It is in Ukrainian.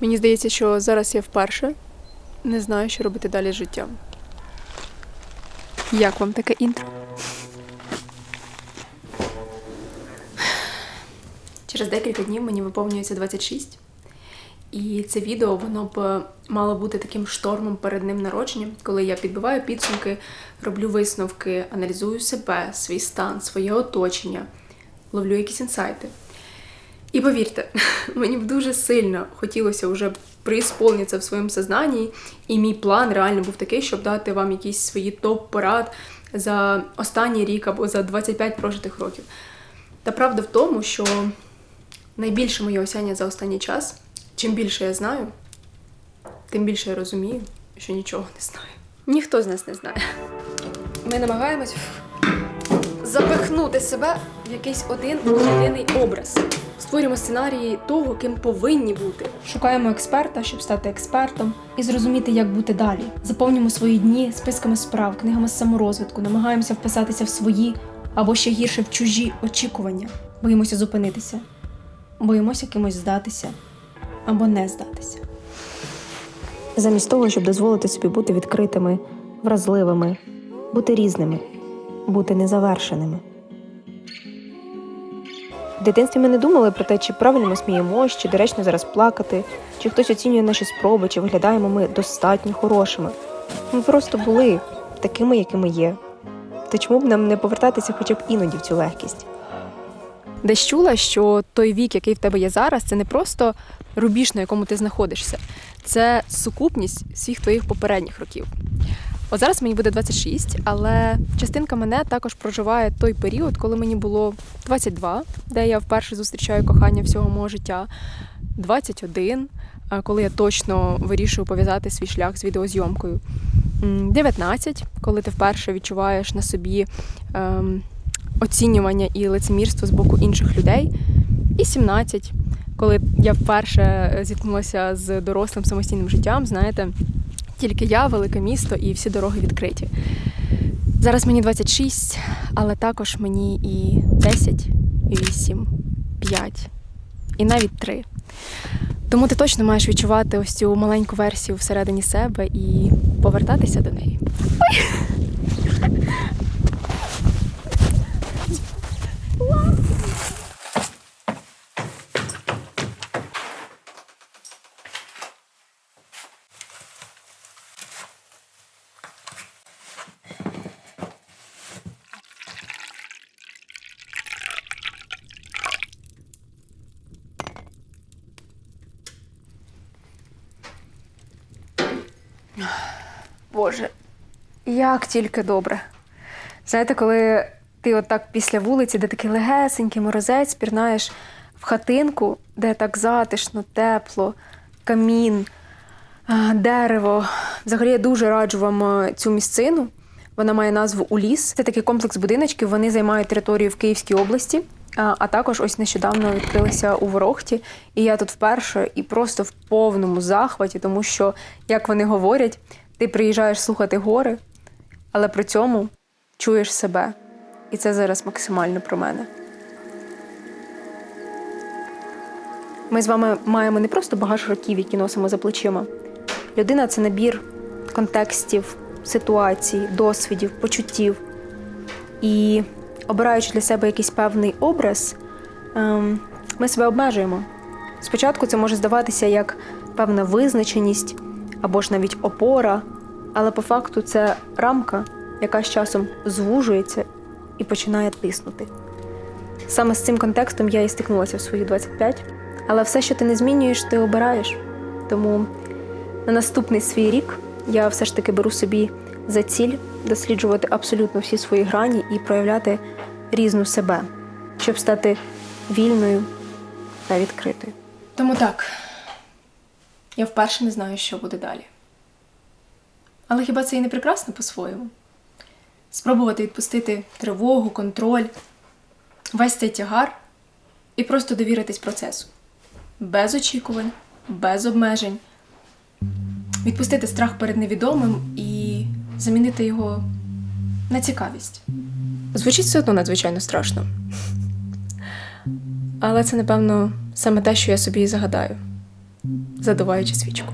Мені здається, що зараз я вперше не знаю, що робити далі з життям. Як вам таке інтро? Через декілька днів мені виповнюється 26. І це відео воно б е, мало бути таким штормом перед ним народженням, коли я підбиваю підсумки, роблю висновки, аналізую себе, свій стан, своє оточення, ловлю якісь інсайти. І повірте, мені б дуже сильно хотілося вже преісполнитися в своєму сознанні, і мій план реально був такий, щоб дати вам якісь свої топ-порад за останній рік або за 25 прожитих років. Та правда в тому, що найбільше моє осяння за останній час, чим більше я знаю, тим більше я розумію, що нічого не знаю. Ніхто з нас не знає. Ми намагаємось запихнути себе в якийсь один єдиний образ. Створюємо сценарії того, ким повинні бути. Шукаємо експерта, щоб стати експертом і зрозуміти, як бути далі. Заповнюємо свої дні списками справ, книгами з саморозвитку, намагаємося вписатися в свої або ще гірше в чужі очікування. Боїмося зупинитися, боїмося кимось здатися або не здатися. замість того, щоб дозволити собі бути відкритими, вразливими, бути різними, бути незавершеними. В дитинстві ми не думали про те, чи правильно ми сміємось, чи доречно зараз плакати, чи хтось оцінює наші спроби, чи виглядаємо ми достатньо хорошими. Ми просто були такими, якими є. То чому б нам не повертатися хоча б іноді в цю легкість? Десь чула, що той вік, який в тебе є зараз, це не просто рубіж, на якому ти знаходишся, це сукупність всіх твоїх попередніх років. От зараз мені буде 26, але частинка мене також проживає той період, коли мені було 22, де я вперше зустрічаю кохання всього мого життя, 21, коли я точно вирішую пов'язати свій шлях з відеозйомкою. 19, коли ти вперше відчуваєш на собі ем, оцінювання і лицемірство з боку інших людей. І 17, коли я вперше зіткнулася з дорослим самостійним життям, знаєте, тільки я, велике місто і всі дороги відкриті. Зараз мені 26, але також мені і 10, і 8, 5, і навіть 3. Тому ти точно маєш відчувати ось цю маленьку версію всередині себе і повертатися до неї. Боже, як тільки добре. Знаєте, коли ти отак після вулиці, де такий легесенький морозець, пірнаєш в хатинку, де так затишно, тепло, камін, дерево. Взагалі я дуже раджу вам е, цю місцину. Вона має назву Уліс. Це такий комплекс будиночків. Вони займають територію в Київській області. А також ось нещодавно відкрилися у Ворохті. І я тут вперше і просто в повному захваті, тому що, як вони говорять, ти приїжджаєш слухати гори, але при цьому чуєш себе. І це зараз максимально про мене. Ми з вами маємо не просто багаж років, які носимо за плечима. Людина це набір контекстів, ситуацій, досвідів, почуттів. І обираючи для себе якийсь певний образ, ем, ми себе обмежуємо. Спочатку це може здаватися як певна визначеність або ж навіть опора, але по факту це рамка, яка з часом звужується і починає тиснути. Саме з цим контекстом я і стикнулася в свої 25, але все, що ти не змінюєш, ти обираєш. Тому на наступний свій рік я все ж таки беру собі за ціль досліджувати абсолютно всі свої грані і проявляти різну себе, щоб стати вільною та відкритою. Тому так, я вперше не знаю, що буде далі. Але хіба це і не прекрасно по-своєму? Спробувати відпустити тривогу, контроль, весь цей тягар і просто довіритись процесу. Без очікувань, без обмежень. Відпустити страх перед невідомим і замінити його на цікавість. Звучить все одно надзвичайно страшно. Але це, напевно, саме те, що я собі і загадаю. задуваючи свічку.